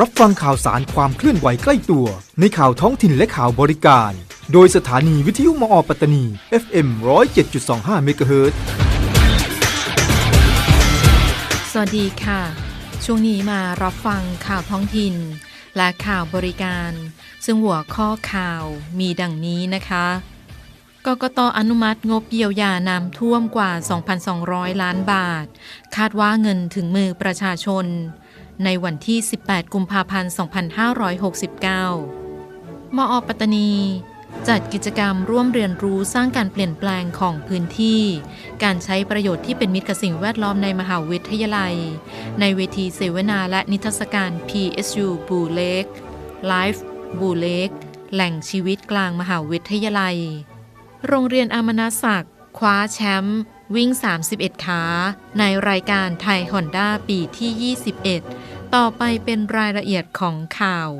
รับฟังข่าวสารความเคลื่อนไหวใกล้ตัว ในข่าวท้องถิ่นและข่าวบริการ โดยสถานีวิทยุมอปัตตานี FM 107.25เมกะเฮิรตสวัสดีค่ะ ช่วงนี้มารับฟังข่าวท้องถิ่น และข่าวบริการ ซึ่งหัวข้อข่าวมีดังนี้นะคะกกตอนุมัติงบเยียวยาน้ำท่วมกว่า 2,200 ล้านบาท คาดว่าเงินถึงมือประชาชน ในวันที่ 18 กุมภาพันธ์ 2569 มอปัตตานี จัดกิจกรรมร่วมเรียนรู้สร้างการเปลี่ยนแปลงของพื้นที่ การใช้ประโยชน์ที่เป็นมิตรกับสิ่งแวดล้อมในมหาวิทยาลัย ในเวทีเสวนาและนิทรรศการ PSU บูเล็ก Life บูเล็ก แหล่งชีวิตกลางมหาวิทยาลัย โรงเรียนอามนาศักดิ์คว้าแชมป์วิ่ง 31 ขา ในรายการไทยฮอนด้าปีที่ 21 ต่อไปเป็นรายละเอียดของข่าว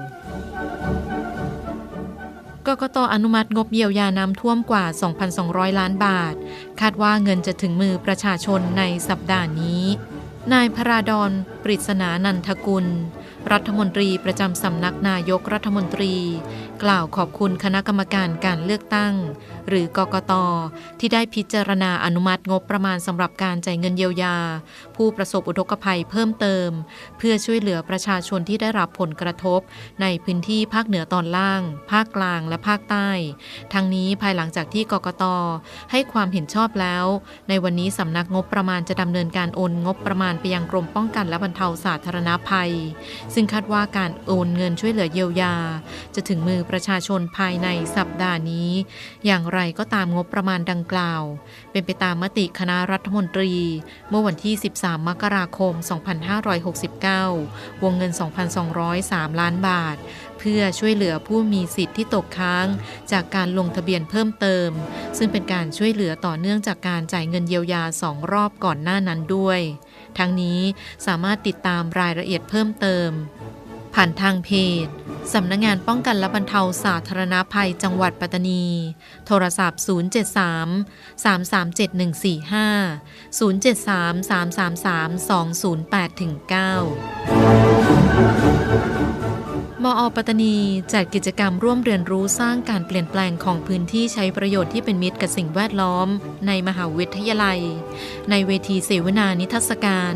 กกตอนุมัติงบเยียวยาน้ำท่วมกว่า 2,200 ล้านบาท คาดว่าเงินจะถึงมือประชาชนในสัปดาห์นี้ นายพระราดอนปริศนานันทกุล รัฐมนตรีประจำสำนักนายกรัฐมนตรี กล่าวขอบคุณคณะกรรมการการเลือกตั้ง หรือกกตที่ได้พิจารณาอนุมัติงบประมาณสำหรับการจ่ายเงินเยียวยา ผู้ประสบอุทกภัยเพิ่มเติม เพื่อช่วยเหลือประชาชนที่ได้รับผลกระทบ ในพื้นที่ภาคเหนือตอนล่าง ภาคกลางและภาคใต้ ทั้งนี้ภายหลังจากที่กกตให้ความเห็นชอบแล้ว ในวันนี้สำนักงบประมาณจะดำเนินการโอนงบประมาณไปยังกรมป้องกันและบรรเทาสาธารณภัย ซึ่งคาดว่าการโอนเงินช่วยเหลือเยียวยา จะถึงมือประชาชนภายในสัปดาห์นี้ อย่างไรก็ตามงบประมาณดังกล่าว เป็นไปตามมติคณะรัฐมนตรี เมื่อวันที่ 13 มกราคม 2569 วงเงิน 2,203 ล้านบาท เพื่อช่วยเหลือผู้มีสิทธิ์ที่ตกค้างจากการลงทะเบียนเพิ่มเติม ซึ่งเป็นการช่วยเหลือต่อเนื่องจากการจ่ายเงินเยียวยาสองรอบก่อนหน้านั้นด้วย ทั้งนี้สามารถติดตามรายละเอียดเพิ่มเติม ผ่านทางเพจ สำนักงงานป้องกันและบรรเทาสาธารณภัยจังหวัดปัตตานี โทรศัพท์ 073 337 145 073 333 208ถึง9มอปัตตานีจัดกิจกรรมร่วมเรียนรู้สร้างการเปลี่ยนแปลงของพื้นที่ใช้ประโยชน์ที่เป็นมิตรกับสิ่งแวดล้อม ในมหาวิทยาลัย ในเวทีเสวนานิทรรศการ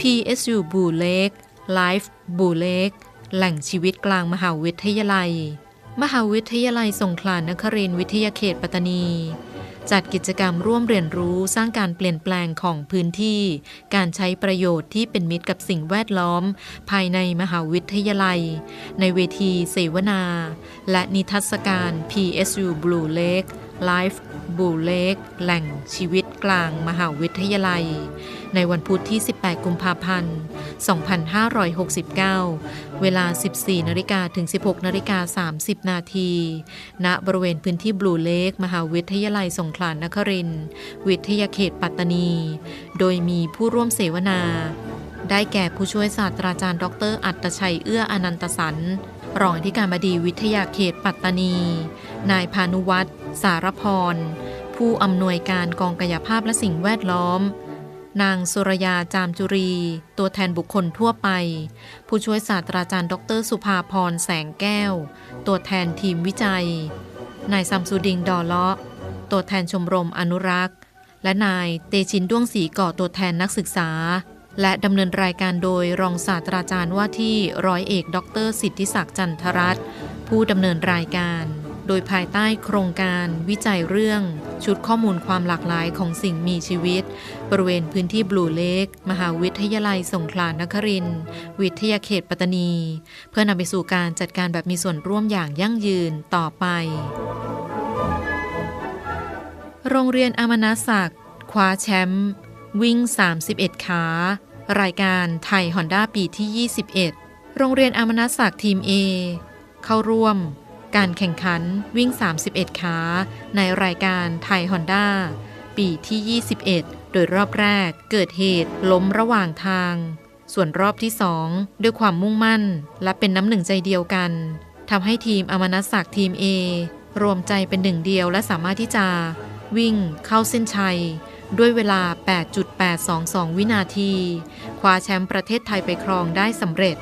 PSU บูเล็ก Life บูเล็ก แหล่งชีวิตกลางมหาวิทยาลัย มหาวิทยาลัยสงขลานครินวิทยาเขตปัตตานี จัดกิจกรรมร่วมเรียนรู้สร้างการเปลี่ยนแปลงของพื้นที่ การใช้ประโยชน์ที่เป็นมิตรกับสิ่งแวดล้อม ภายในมหาวิทยาลัย ในเวทีเสวนา และนิทรรศการ PSU Blue Lake Life Blue Lake แหล่งชีวิตกลางมหาวิทยาลัย ในวันพุธที่ 18 กุมภาพันธ์ 2569 เวลา 14นาฬิกาถึง 16นาฬิกา30 นาที ณ บริเวณพื้นที่บลูเลกมหาวิทยาลัยสงขลานครินทร์วิทยาเขตปัตตานี โดยมีผู้ร่วมเสวนา ได้แก่ผู้ช่วยศาสตราจารย์ ดร อัตชัยเอื้ออนันตสันรองอธิการบดีวิทยาเขตปัตตานี นายพานุวัตร สารพร ผู้อำนวยการกองกายภาพและสิ่งแวดล้อม นางสุรยาจามจุรี ตัวแทนบุคคลทั่วไป ผู้ช่วยศาสตราจารย์ ดร สุภาพรแสงแก้ว ตัวแทนทีมวิจัย นายซัมซูดิงดอเลาะ ตัวแทนชมรมอนุรักษ์ และนายเตชินด้วงศรีก่อตัวแทนนักศึกษาและดำเนินรายการโดยรองศาสตราจารย์ว่าที่ร้อยเอก ดร สิทธิศักดิ์จันทรัตน์ผู้ดำเนินรายการ โดยภายใต้โครงการวิจัยเรื่อง ชุดข้อมูลความหลากหลายของสิ่งมีชีวิต บริเวณพื้นที่บลูเลกมหาวิทยาลัยสงขลานครินวิทยาเขตปัตตานี เพื่อนำไปสู่การจัดการแบบมีส่วนร่วมอย่างยั่งยืนต่อไป โรงเรียนอามนาศักดิ์คว้าแชมป์วิ่ง 31 ขา รายการไทยฮอนด้าปีที่ 21 โรงเรียนอามนาศักดิ์ทีม A เข้าร่วม การแข่งขันวิ่ง 31 ขา ในรายการไทยฮอนด้าปีที่ 21 โดยรอบแรกเกิดเหตุล้มระหว่างทาง ส่วนรอบที่สองด้วยความมุ่งมั่น และเป็นน้ำหนึ่งใจเดียวกันทำให้ทีมอมนัสศักดิ์ทีม A รวมใจเป็นหนึ่งเดียวและสามารถที่จะ วิ่งเข้าเส้นชัย ด้วยเวลา 8.822 วินาที คว้าแชมป์ประเทศไทยไปครองได้สำเร็จ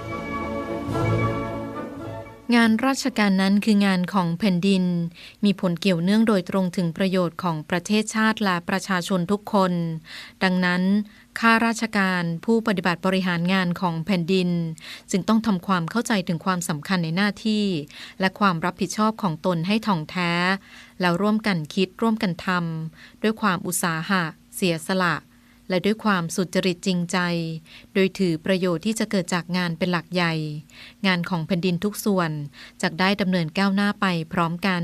งานราชการนั้นคืองานของแผ่นดิน มีผลเกี่ยวเนื่องโดยตรงถึงประโยชน์ของประเทศชาติและประชาชนทุกคน ดังนั้นข้าราชการผู้ปฏิบัติบริหารงานของแผ่นดิน จึงต้องทำความเข้าใจถึงความสำคัญในหน้าที่ และความรับผิดชอบของตนให้ถ่องแท้ แล้วร่วมกันคิดร่วมกันทำด้วยความอุตสาหะ เสียสละ และด้วยความสุจริตจริงใจ โดยถือประโยชน์ที่จะเกิดจากงานเป็นหลักใหญ่ งานของแผ่นดินทุกส่วนจะได้ดำเนินก้าวหน้าไปพร้อมกัน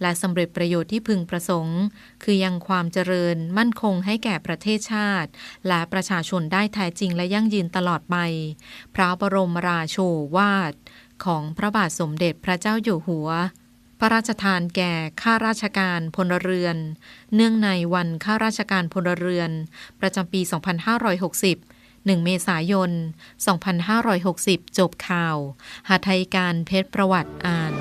และสำเร็จประโยชน์ที่พึงประสงค์ คือยังความเจริญมั่นคงให้แก่ประเทศชาติ และประชาชนได้แท้จริงและยั่งยืนตลอดไป พระบรมราโชวาทของพระบาทสมเด็จพระเจ้าอยู่หัว พระราชทานแก่ข้าราชการพลเรือน เนื่องในวันข้าราชการพลเรือน ประจำปี 2560 1 เมษายน 2560 จบข่าว หาไทยการเพชรประวัติอ่าน